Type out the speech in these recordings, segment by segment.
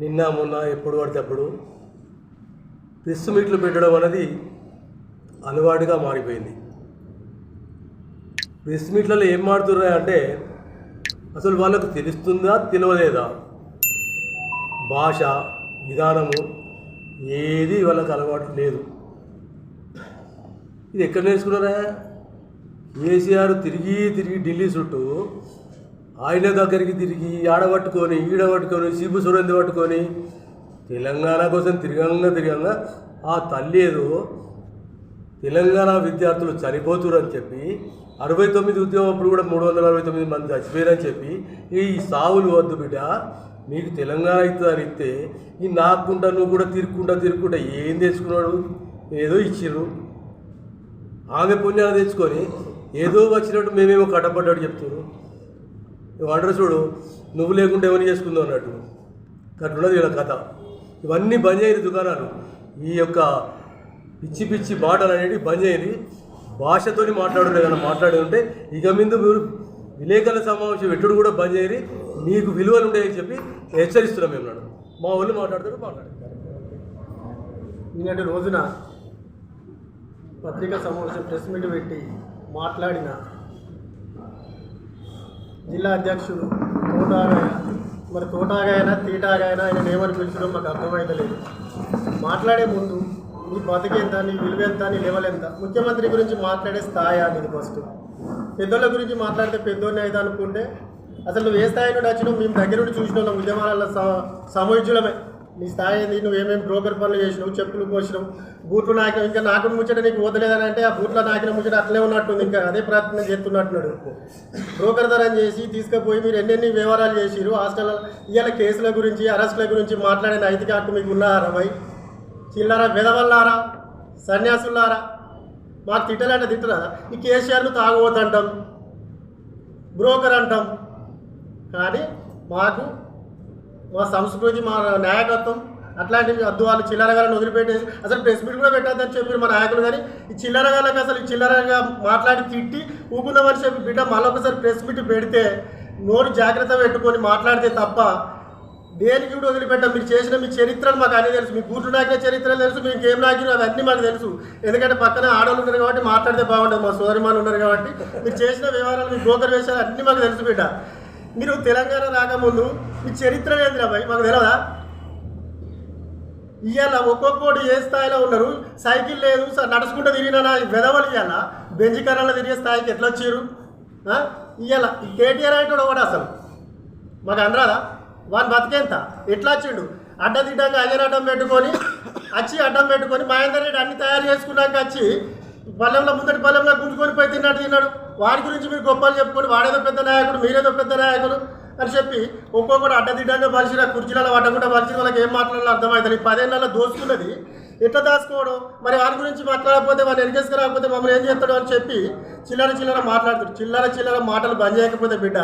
నిన్న మొన్న ఎప్పుడు పడితే అప్పుడు ప్రెస్ మీట్లు పెట్టడం అనేది అలవాటుగా మారిపోయింది. ప్రెస్ మీట్లలో ఏం మాడుతున్నాయి అంటే అసలు వాళ్ళకు తెలుస్తుందా తెలియలేదా భాష విధానము ఏది వాళ్ళకి అలవాటు లేదు. ఇది ఎక్కడ నేర్చుకున్నారా? కేసీఆర్ తిరిగి తిరిగి ఢిల్లీ చుట్టూ ఆయన దగ్గరికి తిరిగి ఆడబట్టుకొని ఈడబట్టుకొని సిబు సురంది పట్టుకొని తెలంగాణ కోసం తిరగంగా తిరగంగా ఆ తల్లి ఏదో తెలంగాణ విద్యార్థులు చనిపోతురని చెప్పి అరవై తొమ్మిది ఉద్యోగం అప్పుడు కూడా మూడు వందల అరవై తొమ్మిది మంది చచ్చిపోయారని చెప్పి ఈ సావులు వద్దు బిడ్డ నీకు తెలంగాణ ఇస్తుందని ఇస్తే ఈ నాకుండా నువ్వు కూడా తిరుక్కుంటా తిరుక్కుంటా ఏం తెచ్చుకున్నాడు? ఏదో ఇచ్చిర్రు. ఆమె పుణ్యాలు తెచ్చుకొని ఏదో వచ్చినట్టు మేమేమో కట్టపడ్డాడు చెప్తున్నారు వాడరు చూడు నువ్వు లేకుంటే ఎవరిని చేసుకుందాం అన్నట్టు. అట్లున్నది వీళ్ళ కథ. ఇవన్నీ బంద్ చేయని దుకాణాలు. ఈ యొక్క పిచ్చి పిచ్చి మాటలు అనేవి బంద్ చేయని భాషతోని మాట్లాడరు కానీ మాట్లాడి ఉంటే ఇక మీద మీరు విలేకరుల సమావేశం ఎట్టుడు కూడా బంద్ చేయని మీకు విలువలు ఉండేవి చెప్పి హెచ్చరిస్తున్నాం మేము నాడు. మా వాళ్ళు మాట్లాడతాడు మాట్లాడారు. నిన్నటి రోజున పత్రికా సమావేశం ప్రెస్ మీట్ పెట్టి మాట్లాడిన జిల్లా అధ్యక్షుడు తోటాగాయ మరి తోటాగాయనా తీటాగాయనా ఆయన ఏమని పిలిచడో మాకు అర్థమైతలేదు మాట్లాడే ముందు నీ బతికెంత నీ విలువ ఎంత నీ లెవెల్ ఎంత? ముఖ్యమంత్రి గురించి మాట్లాడే స్థాయి అనేది ఫస్ట్ పెద్దోళ్ళ గురించి మాట్లాడితే పెద్దోడిని అయితే అనుకుంటే అసలు నువ్వు ఏ స్థాయి నుండి వచ్చినావు? మేము దగ్గర నుండి చూసిన ఉద్యమాలలో సమయోజ్యులమే నీ స్థాయి ఏంది? నువ్వు ఏమేమి బ్రోకర్ పనులు చేసినావు? చెప్పులు పోసినావు బూట్లు నాకినావు? ఇంకా నాకు ముచ్చట నీకు వదలేదని అంటే ఆ బూట్ల నాకిన ముచ్చట అట్లే ఉన్నట్టుంది. ఇంకా అదే ప్రయత్నం చేస్తున్నట్టున్నాడు. బ్రోకర్ ధరం చేసి తీసుకుపోయి మీరు ఎన్నెన్ని వ్యవహారాలు చేసిరు హాస్టల్ ఇవాళ కేసుల గురించి అరెస్టుల గురించి మాట్లాడే నైతిక హక్కు మీకు ఉన్నారా భయ్ చిల్లరా విధవల్లారా? సన్యాసులారా మాకు తిట్టాలంటే తిట్టరా? ఈ కేసీఆర్ను తాగుబోతంటాం బ్రోకర్ అంటాం. కానీ మాకు మా సంస్కృతి మా నాయకత్వం అట్లాంటివి అద్దు వాళ్ళు చిల్లరగాలను వదిలిపెట్టేసి అసలు ప్రెస్ మీట్ కూడా పెట్టద్దని చెప్పారు మా నాయకులు కానీ ఈ చిల్లరగాళ్ళకి అసలు చిల్లరగా మాట్లాడి తిట్టి ఊపుకుందామని చెప్పి బిడ్డ మళ్ళొకసారి ప్రెస్ మీట్ పెడితే నోరు జాగ్రత్త పెట్టుకొని మాట్లాడితే తప్ప దేనికి కూడా వదిలిపెట్టాం? మీరు చేసిన మీ చరిత్రను మాకు అన్నీ తెలుసు. మీ బూట్లు నాకిన చరిత్ర తెలుసు మీకు ఏం నాకిన అవన్నీ మాకు తెలుసు. ఎందుకంటే పక్కన ఆడవాళ్ళు ఉన్నారు కాబట్టి మాట్లాడితే బాగుంటుంది మా సోదరిమాలు ఉన్నారు కాబట్టి. మీరు చేసిన వ్యవహారాలు మీ బ్రోకర్ వేసారు అన్నీ మాకు తెలుసు బిడ్డ. మీరు తెలంగాణ రాకముందు మీ చరిత్ర ఏంది రా మాకు తెలియదా ఇవాళ ఒక్కొక్కటి ఏ స్థాయిలో ఉన్నారు? సైకిల్ లేదు నడుచుకుంటూ తిరిగినా వెదవలు ఇవాళ బెంజి కర్రలు తిరిగే స్థాయికి ఎట్లా వచ్చారు ఇవాళ ఈ కేటీఆర్ అంటే ఒకటి అసలు. మాకు అనరాదా వాని బతికేంత? ఎట్లా వచ్చిండు? అడ్డదిడ్డంగా అయ్యర్ అడ్డం పెట్టుకొని వచ్చి అడ్డం పెట్టుకొని మహేందర్ రెడ్డి అన్ని తయారు చేసుకున్నాక వచ్చి బలంలో ముందటి పల్లెంలో గుంజుకొని పోయి తిన్నట్టు తిన్నాడు. వాడి గురించి మీరు గొప్పలు చెప్పుకొని వాడేదో పెద్ద నాయకుడు మీరేదో పెద్ద నాయకుడు అని చెప్పి ఒక్కొక్కడు అడ్డదిడ్డంగా బలిసిన కుర్చీలలో అడ్డకుండా బలిసిన వాళ్ళకి ఏం మాట్లాడాలో అర్థమవుతుంది ఈ పదేళ్ళలో దోసుకున్నది ఎట్లా దాచుకోవడం మరి వారి గురించి మాట్లాడకపోతే వాళ్ళు ఎరిగేసుకు రాకపోతే మమ్మల్ని ఏం చేస్తాడు అని చెప్పి చిల్లర చిల్లర మాట్లాడుతాడు. చిల్లర చిల్లర మాటలు బంద్ చేయకపోతే బిడ్డ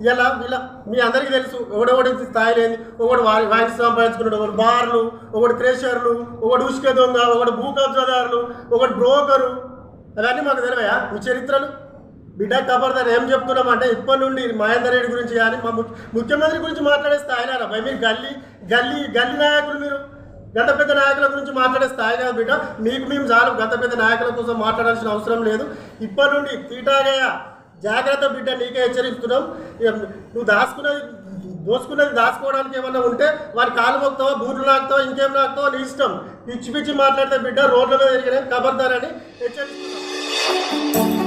ఇలా వీళ్ళ మీ అందరికీ తెలుసు ఒకడొకటి స్థాయి లేని ఒకడు వారి వాయిస్ సంపాదించుకున్నాడు ఒకడు బార్లు ఒకడు క్రేషర్లు ఒకడు ఉసుక దొంగ ఒకడు భూ కబ్జాదారులు ఒకడు బ్రోకరు అవన్నీ మాకు తెలివయా చరిత్రలు. బిడ్డ కబర్దార్ ఏం చెప్తున్నామంటే ఇప్పటి నుండి మహేందర్ రెడ్డి గురించి కానీ మా ముఖ్యమంత్రి గురించి మాట్లాడే స్థాయిలో భయ? మీరు గల్లీ గల్లీ గల్లీ నాయకులు మీరు. గత పెద్ద నాయకుల గురించి మాట్లాడే స్థాయి కాదు బిడ్డ. మీకు మేము చాలు గత పెద్ద నాయకుల కోసం మాట్లాడాల్సిన అవసరం లేదు. ఇప్పటి నుండి తీటాగా జాగ్రత్త బిడ్డ నీకే హెచ్చరిస్తున్నాం. ఇక నువ్వు దాచుకున్నది దోసుకునేది దాచుకోవడానికి ఏమన్నా ఉంటే వారి కాలు మొక్తావా బూట్లు నాకుతావా ఇంకేం నాకుతావా నీ ఇష్టం. పిచ్చి పిచ్చి మాట్లాడితే బిడ్డ రోడ్ల మీద తిరిగిన కబర్దారని హెచ్చరిస్తున్నాం.